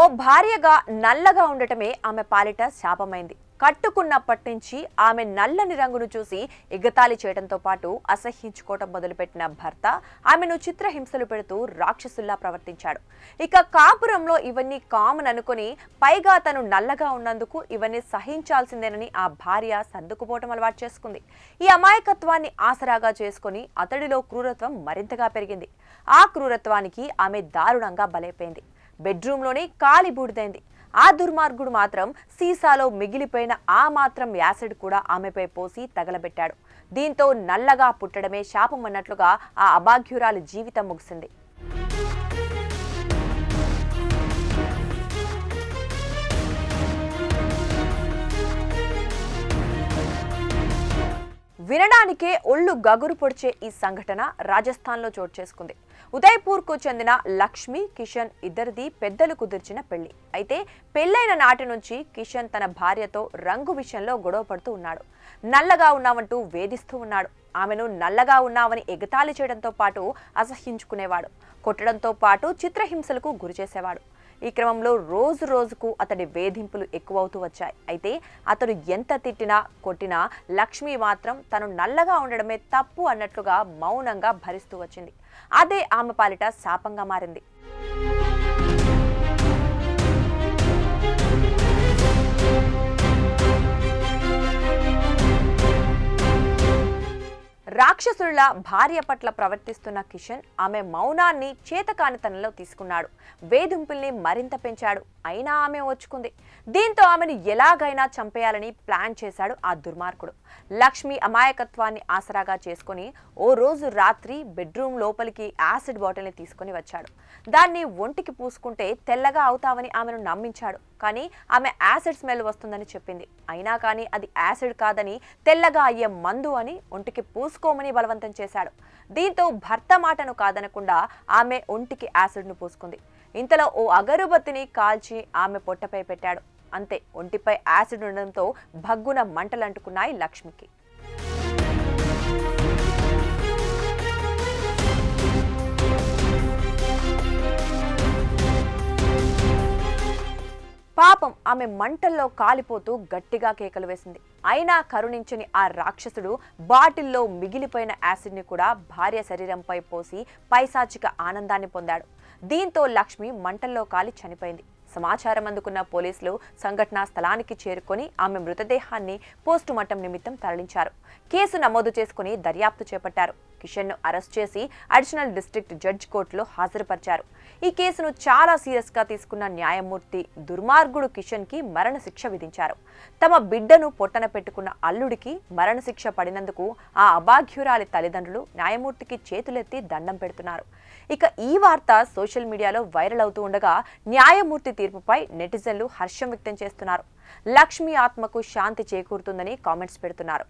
ఓ భార్యగా నల్లగా ఉండటమే ఆమె పాలిట శాపమైంది. కట్టుకున్నప్పటి నుంచి ఆమె నల్లని రంగును చూసి ఎగతాళి చేయడంతో పాటు అసహ్యించుకోవటం మొదలుపెట్టిన భర్త ఆమెను చిత్రహింసలు పెడుతూ రాక్షసుల్లా ప్రవర్తించాడు. ఇక కాపురంలో ఇవన్నీ కామన్ అనుకుని పైగా తను నల్లగా ఉన్నందుకు ఇవన్నీ సహించాల్సిందేనని ఆ భార్య సర్దుకుపోవటం అలవాటు చేసుకుంది. ఈ అమాయకత్వాన్ని ఆసరాగా చేసుకుని అతడిలో క్రూరత్వం మరింతగా పెరిగింది. ఆ క్రూరత్వానికి ఆమె దారుణంగా బలైపోయింది. బెడ్రూమ్లోనే కాలి బూడిదైంది. ఆ దుర్మార్గుడు మాత్రం సీసాలో మిగిలిపోయిన ఆ మాత్రం యాసిడ్ కూడా ఆమెపై పోసి తగలబెట్టాడు. దీంతో నల్లగా పుట్టడమే శాపం అన్నట్లుగా ఆ అభాగ్యురాలి జీవితం ముగిసింది. వినడానికే ఒళ్ళు గగురు పొడిచే ఈ సంఘటన రాజస్థాన్లో చోటు చేసుకుంది. ఉదయ్పూర్కు చెందిన లక్ష్మి కిషన్ ఇద్దరిది పెద్దలు కుదిర్చిన పెళ్ళి అయితే పెళ్ళైన నాటి నుంచి కిషన్ తన భార్యతో రంగు విషయంలో గొడవ పడుతూ ఉన్నాడు. నల్లగా ఉన్నావంటూ వేధిస్తూ ఉన్నాడు. ఆమెను నల్లగా ఉన్నావని ఎగతాళి చేయడంతో పాటు అసహ్యించుకునేవాడు. కొట్టడంతో పాటు చిత్రహింసలకు గురి చేసేవాడు. ఈ క్రమంలో రోజు రోజుకు అతడి వేధింపులు ఎక్కువవుతూ వచ్చాయి. అయితే అతడు ఎంత తిట్టినా కొట్టినా లక్ష్మి మాత్రం తను నల్లగా ఉండడమే తప్పు అన్నట్లుగా మౌనంగా భరిస్తూ వచ్చింది. అదే ఆమె పాలిట శాపంగా మారింది. రాక్షసుల భార్య పట్ల ప్రవర్తిస్తున్న కిషన్ ఆమె మౌనాన్ని చేతకానితనంలో తీసుకున్నాడు. వేధింపుల్ని మరింత పెంచాడు. అయినా ఆమె ఓచుకుంది దీంతో ఆమెను ఎలాగైనా చంపేయాలని ప్లాన్ చేశాడు ఆ దుర్మార్గుడు. లక్ష్మి అమాయకత్వాన్ని ఆసరాగా చేసుకుని ఓ రోజు రాత్రి బెడ్రూమ్ లోపలికి యాసిడ్ బాటిల్ని తీసుకుని వచ్చాడు. దాన్ని ఒంటికి పూసుకుంటే తెల్లగా అవుతావని ఆమెను నమ్మించాడు. కానీ ఆమె యాసిడ్ స్మెల్ వస్తుందని చెప్పింది. అయినా కానీ అది యాసిడ్ కాదని తెల్లగా అయ్యే మందు అని ఒంటికి పూసుకో తీసుకోమని బలవంతం చేశాడు. దీంతో భర్త మాటను కాదనకుండా ఆమె ఒంటికి యాసిడ్ను పూసుకుంది. ఇంతలో ఓ అగరుబత్తిని కాల్చి ఆమె పొట్టపై పెట్టాడు. అంతే ఒంటిపై యాసిడ్ ఉండడంతో భగ్గున మంటలంటుకున్నాయి లక్ష్మికి. పాపం ఆమె మంటల్లో కాలిపోతూ గట్టిగా కేకలు వేసింది. అయినా కరుణించని ఆ రాక్షసుడు బాటిల్లో మిగిలిపోయిన యాసిడ్ని కూడా భార్య శరీరంపై పోసి పైశాచిక ఆనందాన్ని పొందాడు. దీంతో లక్ష్మి మంటల్లో కాలి చనిపోయింది. సమాచారం అందుకున్న పోలీసులు సంఘటనా స్థలానికి చేరుకొని ఆమె మృతదేహాన్ని పోస్టుమార్టం నిమిత్తం తరలించారు. కేసు నమోదు చేసుకుని దర్యాప్తు చేపట్టారు. కిషన్ను అరెస్ట్ చేసి అడిషనల్ డిస్ట్రిక్ట్ జడ్జ్ కోర్టులో హాజరుపరిచారు. ఈ కేసును చాలా సీరియస్గా తీసుకున్న న్యాయమూర్తి దుర్మార్గుడు కిషన్కి మరణశిక్ష విధించారు. తమ బిడ్డను పొట్టన పెట్టుకున్న అల్లుడికి మరణశిక్ష పడినందుకు ఆ అభాగ్యురాలి తల్లిదండ్రులు న్యాయమూర్తికి చేతులెత్తి దండం పెడుతున్నారు. ఇక ఈ వార్త సోషల్ మీడియాలో వైరల్ అవుతూ ఉండగా న్యాయమూర్తి తీర్పుపై నెటిజన్లు హర్షం వ్యక్తం చేస్తున్నారు. లక్ష్మి ఆత్మకు శాంతి చేకూరుతుందని కామెంట్స్ పెడుతున్నారు.